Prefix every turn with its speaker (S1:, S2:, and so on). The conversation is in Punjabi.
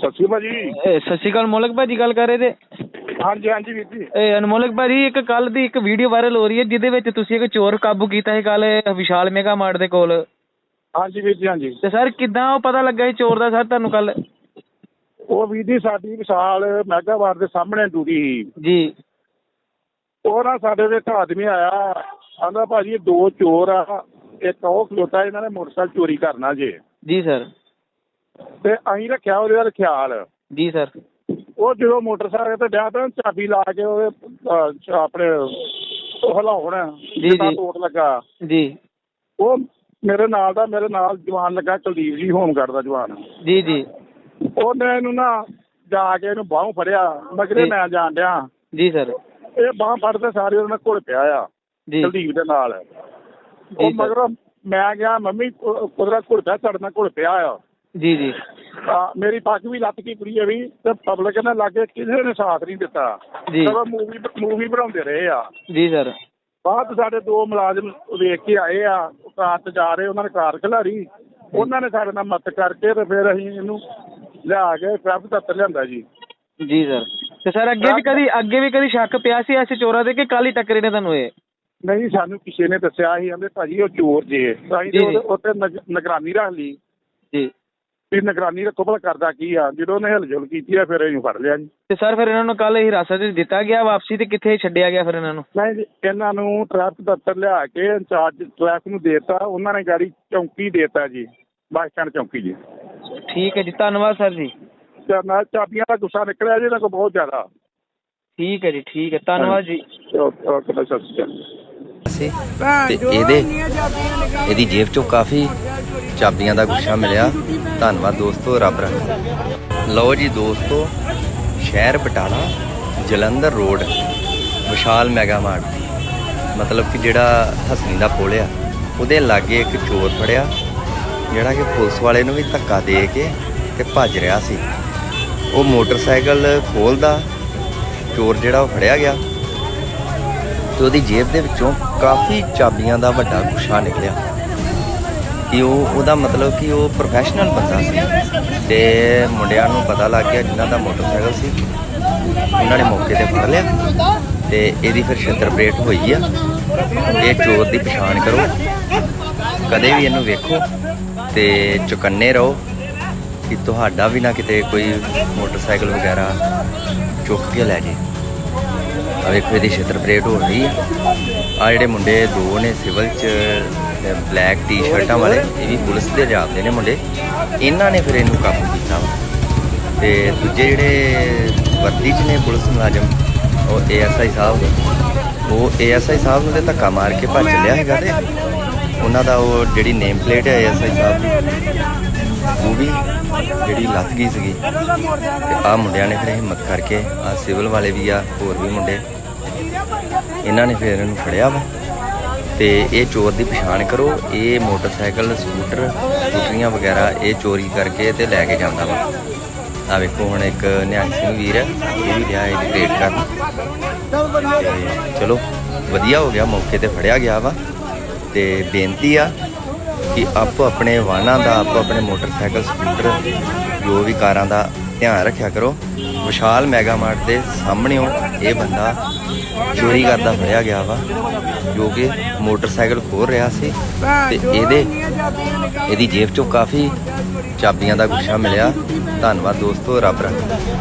S1: ਸਤਿ ਸ਼੍ਰੀ ਅਕਾਲ ਜੀ
S2: ਇਹ ਸਤਿ ਸ਼੍ਰੀ ਅਕਾਲ ਮੋਲਕ ਭਾਜੀ ਗੱਲ ਕਰ ਰਹੇ ਤੇ?
S1: ਹਾਂਜੀ ਹਾਂਜੀ ਵੀਰ ਜੀ।
S2: ਇਹ ਅਨਮੋਲਕ ਭਾਜੀ ਇੱਕ ਕੱਲ ਦੀ ਇੱਕ ਵੀਡੀਓ ਵਾਇਰਲ ਹੋ ਰਹੀ ਹੈ ਜਿਹਦੇ ਵਿੱਚ ਤੁਸੀਂ ਇੱਕ ਚੋਰ ਕਾਬੂ ਕੀਤਾ ਸੀ ਕੱਲ ਵਿਸ਼ਾਲ ਮੇਗਾ ਮਾਰਟ ਦੇ ਕੋਲ।
S1: ਹਾਂਜੀ ਵੀਰ ਜੀ ਹਾਂਜੀ।
S2: ਤੇ ਸਰ ਕਿੱਦਾਂ ਉਹ ਪਤਾ ਲੱਗਾ ਸੀ ਚੋਰ ਦਾ ਸਰ ਤੁਹਾਨੂੰ ਕੱਲ
S1: ਉਹ ਵੀਰ ਜੀ ਸਾਡੀ ਵਿਸ਼ਾਲ ਮੈਗਾਵਾਰ ਦੇ ਸਾਹਮਣੇ ਡਿਊਟੀ ਸੀ।
S2: ਜੀ।
S1: ਉਹ ਨਾ ਸਾਡੇ ਦੇ ਇੱਕ ਆਦਮੀ ਆਇਆ ਆਂਦਾ ਭਾਜੀ ਇਹ ਦੋ ਚੋਰ ਆ ਇੱਕ ਉਹ ਖਲੋਤਾ ਇਹਨਾਂ ਨੇ ਮੋਟਰਸਾਈਕਲ ਚੋਰੀ ਕਰਨਾ ਜੇ।
S2: ਜੀ ਸਰ।
S1: ਤੇ ਅਸੀਂ ਰੱਖਿਆ ਉਹਦੇ ਵੱਲ ਖਿਆਲ।
S2: ਜੀ ਸਰ।
S1: ਉਹ ਜਦੋਂ ਮੋਟਰਸਾਈਕਲ ਤੇ ਡਿਆ ਤਾਂ ਚਾਬੀ ਲਾ ਕੇ ਉਹਦੇ ਅਹ, ਚ- ਆਪਣੇ ਉਹ ਹਿਲਾਉਣ।
S2: ਜੀ,
S1: ਜਿੱਦਾਂ
S2: ਜੀ।
S1: ਤੋੜ ਲੱਗਾ।
S2: ਜੀ।
S1: ਉਹ ਮੇਰੇ ਨਾਲ ਦਾ ਮੇਰੇ ਨਾਲ ਜਵਾਨ ਲੱਗਾ ਕੁਲਦੀਪ ਜੀ ਹੋਮਗਾਰਡ ਦਾ ਜਵਾਨ।
S2: ਜੀ ਜੀ।
S1: ਉਹਨੇ ਇਹਨੂੰ ਨਾ ਜਾ ਕੇ ਇਹਨੂੰ ਬਾਹੋਂ ਫੜਿਆ। ਮਗਰੇ
S2: ਜੀ।
S1: ਮੈਂ ਜਾਣ ਡਿਆ।
S2: ਜੀ ਸਰ।
S1: ਇਹ ਬਾਹ ਫੜਦੇ ਸਾਰੇ ਉਹਨਾਂ ਕੋਲ ਪਿਆ ਆ
S2: ਜੀ।
S1: ਕੁਲਦੀਪ ਦੇ ਨਾਲ। ਉਹ
S2: ਸਰ।
S1: ਮਗਰ ਮੈਂ ਗਿਆ ਮੰਮੀ ਕੁਦਰਤ ਕੋਲ ਪਿਆ ਚੜਨਾ ਕੋਲ ਪਿਆ ਆ।
S2: ਜੀ ਜੀ।
S1: ਮੇਰੀ ਪੱਗ ਵੀ ਲੱਤ ਕੀ ਕੁੜੀ ਵੀ ਤੇ ਪਬਲਿਕ ਨੇ ਲਾਗੇ ਕਿਸੇ ਨੇ ਸਾਥ ਨਹੀਂ ਦਿੱਤਾ।
S2: ਜੀ।
S1: ਚਲੋ ਮੂਵੀ ਮੂਵੀ ਬਣਾਉਂਦੇ ਰਹੇ ਆ।
S2: ਜੀ ਸਰ
S1: ਬਾਅਦ ਸਾਡੇ ਦੋ ਮੁਲਾਜ਼ਮ ਵੇਖ ਕੇ ਆਏ ਆ ਕਾਰ ਜਾ ਰਹੇ ਉਹਨਾਂ ਨੇ ਕਾਰ ਖਿਲਾਰੀ। ਉਹਨਾਂ ਨੇ ਸਾਡੇ ਨਾਲ ਮਦਦ ਕਰਕੇ ਤੇ ਫਿਰ ਅਸੀਂ ਇਹਨੂੰ ਲਿਆ ਕੇ ਟ੍ਰੈਫਿਕ ਦਫ਼ਤਰ ਲਿਆਂਦਾ ਜੀ।
S2: ਜੀ ਸਰ ਤੇ ਸਰ ਅੱਗੇ ਵੀ ਕਦੀ ਅੱਗੇ ਵੀ ਕਦੀ ਸ਼ੱਕ ਪਿਆ ਸੀ ਐਸੇ ਚੋਰਾਂ ਦੇ ਕਿ ਕੱਲ ਟੱਕਰੇ ਨੇ ਤੁਹਾਨੂੰ ਇਹ?
S1: ਨਹੀਂ ਸਾਨੂੰ ਕਿਸੇ ਨੇ ਦੱਸਿਆ ਸੀ ਕਹਿੰਦੇ ਭਾਜੀ ਉਹ ਚੋਰ ਜੇ। ਅਸੀਂ ਤੇ ਉੱਤੇ ਨਗ- ਨਿਗਰਾਨੀ ਰੱਖ ਲਈ।
S2: ਜੀ।
S1: ਵੀ ਨਿਗਰਾਨੀ ਰੱਖੋ ਭਲਾ ਕਰਦਾ ਕੀ ਆ ਜਦੋਂ ਉਹਨੇ ਹਿਲਜੁਲ ਕੀਤੀ ਆ ਫਿਰ ਇਹਨੂੰ ਫੜ ਲਿਆ ਜੀ।
S2: ਤੇ ਸਰ ਫਿਰ ਇਹਨਾਂ ਨੂੰ ਕੱਲ ਹਿਰਾਸਤ ਵਿੱਚ ਦਿੱਤਾ ਗਿਆ ਵਾਪਸੀ ਤੇ ਕਿੱਥੇ ਛੱਡਿਆ ਗਿਆ ਫਿਰ ਇਹਨਾਂ ਨੂੰ?
S1: ਨਹੀਂ ਜੀ ਇਹਨਾਂ ਨੂੰ ਟ੍ਰੈਫਿਕ ਦਫ਼ਤਰ ਲਿਆ ਕੇ ਇੰਚਾਰਜ ਟ੍ਰੈਫਿਕ ਨੂੰ ਦੇਤਾ ਉਹਨਾਂ ਨੇ ਗਾੜੀ ਚੌਂਕੀ ਦੇਤਾ ਜੀ ਬੱਸ ਸਟੈਂਡ ਚੌਂਕੀ ਜੀ।
S2: ਠੀਕ ਹੈ ਜੀ ਧੰਨਵਾਦ ਸਰ ਜੀ।
S1: ਤੇ ਨਾਲ ਚਾਬੀਆਂ ਦਾ ਗੁੱਸਾ ਨਿਕਲਿਆ ਜੀ ਇਹਨਾਂ ਕੋਲ ਬਹੁਤ ਜ਼ਿਆਦਾ।
S2: ਠੀਕ ਹੈ ਜੀ ਠੀਕ ਹੈ ਧੰਨਵਾਦ ਜੀ।
S1: ਓਕੇ ਓਕੇ ਸਤਿ ਸ਼੍ਰੀ ਅਕਾਲ
S3: ਸੀ ਤੇ ਇਹਦੇ ਇਹਦੀ ਜੇਬ ਚੋਂ ਕਾਫੀ ਚਾਬੀਆਂ ਦਾ ਗੁੱਛਾ ਮਿਲਿਆ। ਧੰਨਵਾਦ ਦੋਸਤੋ, ਰੱਬ ਰੱਖੇ। ਲਓ ਜੀ ਦੋਸਤੋ, ਸ਼ਹਿਰ Batala, Jalandhar road, Vishal mega mart. ਮਤਲਬ ਕਿ ਜਿਹੜਾ ਹਸਨੀ ਦਾ ਪੁਲ ਆ, ਉਹਦੇ ਲਾਗੇ ਇੱਕ ਚੋਰ ਫੜਿਆ, ਜਿਹੜਾ ਕਿ ਪੁਲਿਸ ਵਾਲੇ ਨੂੰ ਵੀ ਧੱਕਾ ਦੇ ਕੇ ਤੇ ਭੱਜ ਰਿਹਾ ਸੀ। ਉਹ ਮੋਟਰਸਾਈਕਲ ਖੋਲਦਾ, ਚੋਰ ਜਿਹੜਾ ਉਹ ਫੜਿਆ ਗਿਆ ਤੇ ਉਹਦੀ ਜੇਬ ਦੇ ਵਿੱਚੋਂ ਕਾਫੀ ਚਾਬੀਆਂ ਦਾ ਵੱਡਾ ਗੁੱਛਾ ਨਿਕਲਿਆ। ਕਿ ਉਹ ਉਹਦਾ ਮਤਲਬ ਕਿ ਉਹ ਪ੍ਰੋਫੈਸ਼ਨਲ ਬੰਦਾ ਸੀ। ਤੇ ਮੁੰਡਿਆਂ ਨੂੰ ਪਤਾ ਲੱਗ ਗਿਆ ਜਿਨ੍ਹਾਂ ਦਾ ਮੋਟਰਸਾਈਕਲ ਸੀ। ਉਹਨਾਂ ਨੇ ਮੌਕੇ ਤੇ ਫੜ ਲਿਆ ਤੇ ਇਹਦੀ ਫਿਰ ਛਿੱਤਰ ਹੋਈ ਆ। ਇਹ ਚੋਰ ਦੀ ਪਛਾਣ ਕਰੋ। ਕਦੇ ਵੀ ਇਹਨੂੰ ਵੇਖੋ ਤੇ ਚੁਕੰਨੇ ਰਹੋ ਕਿ ਤੁਹਾਡਾ ਵੀ ਨਾ ਕਿਤੇ ਕੋਈ ਮੋਟਰਸਾਈਕਲ ਵਗੈਰਾ ਚੁੱਕ ਕੇ ਲੈ ਜੇ। ਆ ਵੇਖੋ, ਇਹਦੀ ਛਿੱਤਰ ਹੋ ਰਹੀ ਆ। ਆਹ ਜਿਹੜੇ ਮੁੰਡੇ ਦੋ ਨੇ ਸਿਵਲ ਚ ਬਲੈਕ ਟੀ-ਸ਼ਰਟਾਂ ਵਾਲੇ, ਇਹ ਵੀ ਪੁਲਿਸ ਦੇ ਜਾਪਦੇ ਨੇ ਮੁੰਡੇ। ਇਹਨਾਂ ਨੇ ਫਿਰ ਇਹਨੂੰ ਕਾਬੂ ਕੀਤਾ ਵਾ। ਤੇ ਦੂਜੇ ਜਿਹੜੇ ਵਰਦੀ ਚ ਨੇ ਪੁਲਿਸ ਮੁਲਾਜ਼ਮ, ਉਹ ਏਐਸਆਈ ਸਾਹਿਬ ਉਹ ਏਐਸਆਈ ਸਾਹਿਬ ਨੂੰ ਤੇ ਧੱਕਾ ਮਾਰ ਕੇ ਭੱਜ ਲਿਆ ਹੈਗਾ ਤੇ ਉਹਨਾਂ ਦਾ ਉਹ ਜਿਹੜੀ ਨੇਮ ਪਲੇਟ ਹੈ ਏਐਸਆਈ ਸਾਹਿਬ ਦੀ, ਉਹ ਵੀ ਜਿਹੜੀ ਲੱਤ ਗਈ ਸੀਗੀ। ਤੇ ਆ ਮੁੰਡਿਆਂ ਨੇ ਫਿਰ ਹਿੰਮਤ ਕਰਕੇ ਆ ਸਿਵਲ ਵਾਲੇ ਵੀ ਆ, ਹੋਰ ਵੀ ਮੁੰਡੇ। ਇਹਨਾਂ ਨੇ ਫਿਰ ਇਹਨੂੰ ਫੜਿਆ ਵਾ। ਤੇ ਇਹ ਚੋਰ ਦੀ ਪਛਾਣ ਕਰੋ। ਇਹ ਮੋਟਰਸਾਈਕਲ, ਸਕੂਟਰ, ਸਕੂਟਰੀਆਂ ਵਗੈਰਾ ਇਹ ਚੋਰੀ ਕਰਕੇ ਤੇ ਲੈ ਕੇ ਜਾਂਦਾ ਵਾ। ਆ ਵੇਖੋ ਹੁਣ ਇੱਕ ਨਿਹੰਗ ਸਿੰਘ ਵੀਰ ਹੈ ਇਹ ਵੀ ਗਿਆ ਇਹ ਗ੍ਰੇਡ ਕਰਨ। ਚਲੋ, ਵਧੀਆ ਹੋ ਗਿਆ, ਮੌਕੇ ਤੇ ਫੜਿਆ ਗਿਆ ਵਾ। ਤੇ ਬੇਨਤੀ ਆ ਕਿ ਆਪੋ ਆਪਣੇ ਵਾਹਨਾਂ ਦਾ ਆਪੋ ਆਪਣੇ ਮੋਟਰਸਾਈਕਲ, ਸਕੂਟਰ, ਜੋ ਵੀ ਕਾਰਾਂ ਦਾ ਧਿਆਨ ਰੱਖਿਆ ਕਰੋ। ਵਿਸ਼ਾਲ ਮੈਗਾ ਮਾਰਟ ਦੇ ਸਾਹਮਣੇੋਂ ਇਹ ਬੰਦਾ ਚੋਰੀ ਕਰਦਾ ਫੜਿਆ ਗਿਆ ਵਾ ਜੋ ਕਿ ਮੋਟਰਸਾਈਕਲ ਖੋਲ ਰਿਹਾ ਸੀ ਤੇ ਇਹਦੇ ਇਹਦੀ ਜੇਬ ਚੋਂ ਕਾਫੀ ਚਾਬੀਆਂ ਦਾ ਗੁੱਛਾ ਮਿਲਿਆ। ਧੰਨਵਾਦ ਦੋਸਤੋ ਰੱਬ ਰੱਖੇ।